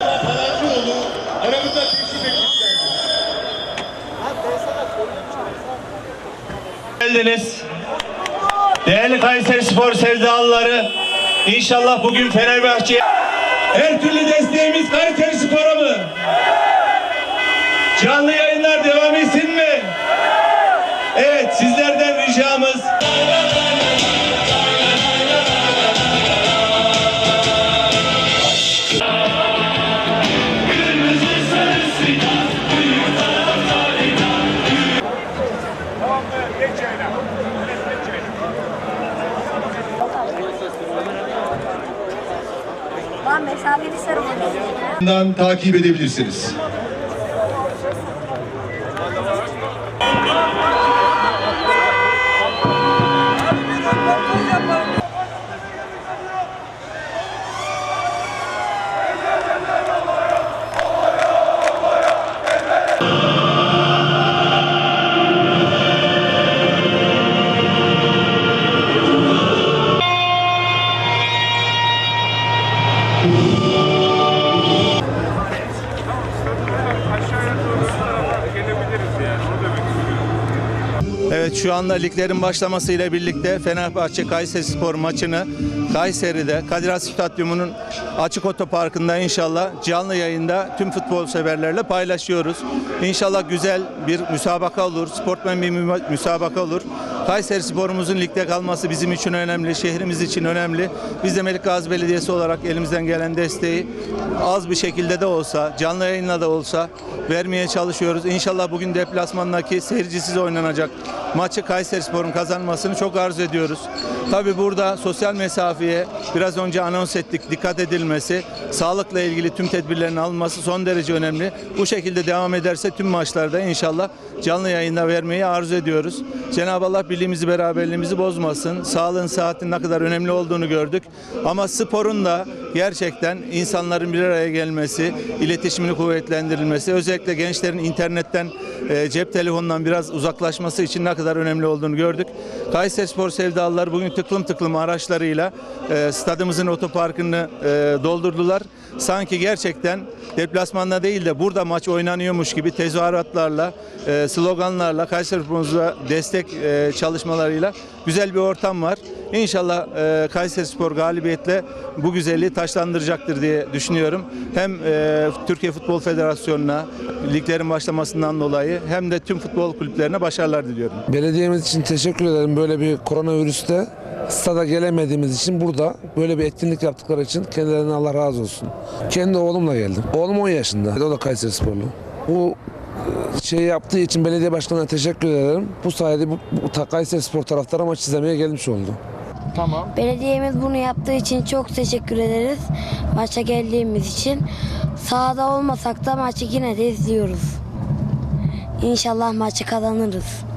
Palancıoğlu aramıza teşrif etmişlerdir. geldiniz. Değerli Kayseri Spor sevdalıları, inşallah bugün Fenerbahçe her türlü desteğimiz Kayseri Spor'a mı? Canlı yayınlar mesafeli sarılın. Dan takip edebilirsiniz. Evet şu anda liglerin başlamasıyla birlikte Fenerbahçe Kayseri Spor maçını Kayseri'de Kadir Has Stadyumu'nun açık otoparkında inşallah canlı yayında tüm futbol severlerle paylaşıyoruz. İnşallah güzel bir müsabaka olur, sportmen bir mü- müsabaka olur. Kayseri Spor'umuzun ligde kalması bizim için önemli, şehrimiz için önemli. Biz de Melik Gazi Belediyesi olarak elimizden gelen desteği az bir şekilde de olsa, canlı yayınla da olsa vermeye çalışıyoruz. İnşallah bugün deplasmandaki seyircisiz oynanacak maçı Kayseri Spor'un kazanmasını çok arzu ediyoruz. Tabi burada sosyal mesafeye biraz önce anons ettik dikkat edilmesi, sağlıkla ilgili tüm tedbirlerin alınması son derece önemli. Bu şekilde devam ederse tüm maçlarda inşallah canlı yayında vermeyi arzu ediyoruz. Cenab-ı Allah birliğimizi beraberliğimizi bozmasın. Sağlığın saatin ne kadar önemli olduğunu gördük. Ama sporun da gerçekten insanların bir araya gelmesi, iletişimini kuvvetlendirilmesi, özellikle gençlerin internetten, e, cep telefonundan biraz uzaklaşması için ne kadar önemli olduğunu gördük. Kayseri Spor sevdalılar bugün tıklım tıklım araçlarıyla e, stadımızın otoparkını e, doldurdular. Sanki gerçekten deplasmanda değil de burada maç oynanıyormuş gibi tezahüratlarla, e, sloganlarla, Kayseri Spor'umuza destek e, çalışmalarıyla güzel bir ortam var. İnşallah e, Kayseri Spor galibiyetle bu güzelliği taşlandıracaktır diye düşünüyorum. Hem e, Türkiye Futbol Federasyonu'na liglerin başlamasından dolayı hem de tüm futbol kulüplerine başarılar diliyorum. Belediyemiz için teşekkür ederim. Böyle bir koronavirüste stada gelemediğimiz için burada böyle bir etkinlik yaptıkları için kendilerine Allah razı olsun. Kendi oğlumla geldim. Oğlum 10 yaşında. O da Kayseri Sporlu. Bu şey yaptığı için belediye başkanına teşekkür ederim. Bu sayede bu, bu Kayseri Spor taraftarı maç izlemeye gelmiş oldu. Belediyemiz bunu yaptığı için çok teşekkür ederiz. Maça geldiğimiz için. Sahada olmasak da maçı yine de izliyoruz. İnşallah maçı kazanırız.